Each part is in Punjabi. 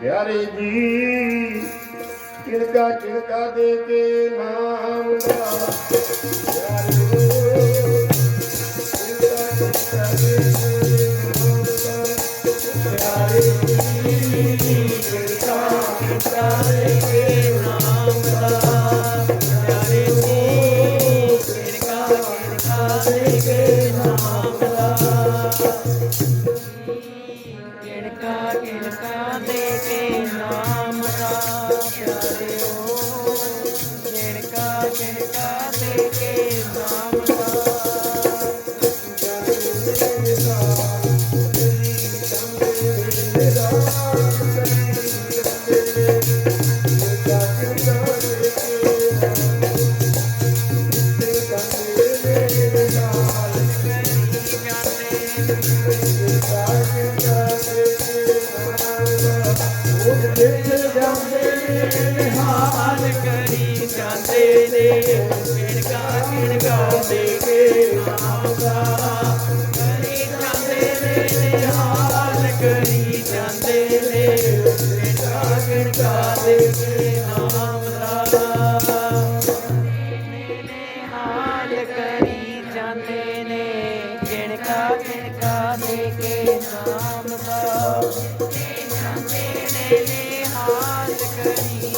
ਪਿਆਰੇ ਜੀ ਕਿਣਕਾ ਕਿਣਕਾ ਦੇ ਕੇ ਨਾਮ ਦਾ ਪਿਆਰੇ ਕਿਣਕਾ ਦੇ ਕਰੀ ਜਾਂਦੇ ਨੇ ਕਿਣਕਾ ਕਿਣਕਾ ਦੇ ਕੇ ਨਾਮ ਦਾ ਕਰੀ ਜਾਂਦੇ ਨੇ ਹਾਲ ਕਰੀ ਜਾਂਦੇ ਨੇ ਕਿਣਕਾ ਕਿਣਕਾ ਦੇ ਕੇ ਨਾਮ ਦਾ ਹਾਲ ਕਰੀ ਜਾਂਦੇ ਨੇ ਕਿਣਕਾ ਕਿਣਕਾ ਦੇ ਕੇ ਨਾਮ ਦਾ ਜਾਂਦੇ ਨੇ ਹਾਲ ਕਰੀ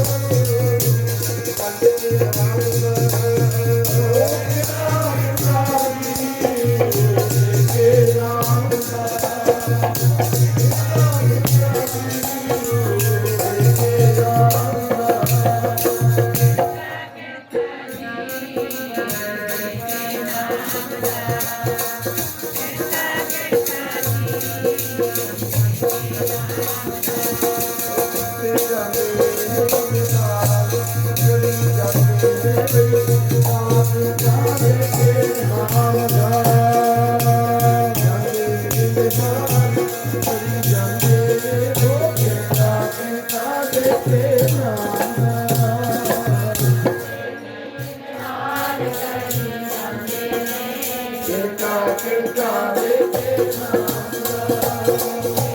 ਕੇ ਨਾਮ ਦਾ ਕਿਰਕਾ ਕਿਰਕਾ ਦੇ ਕੇ ਨਾਮ ਦਾ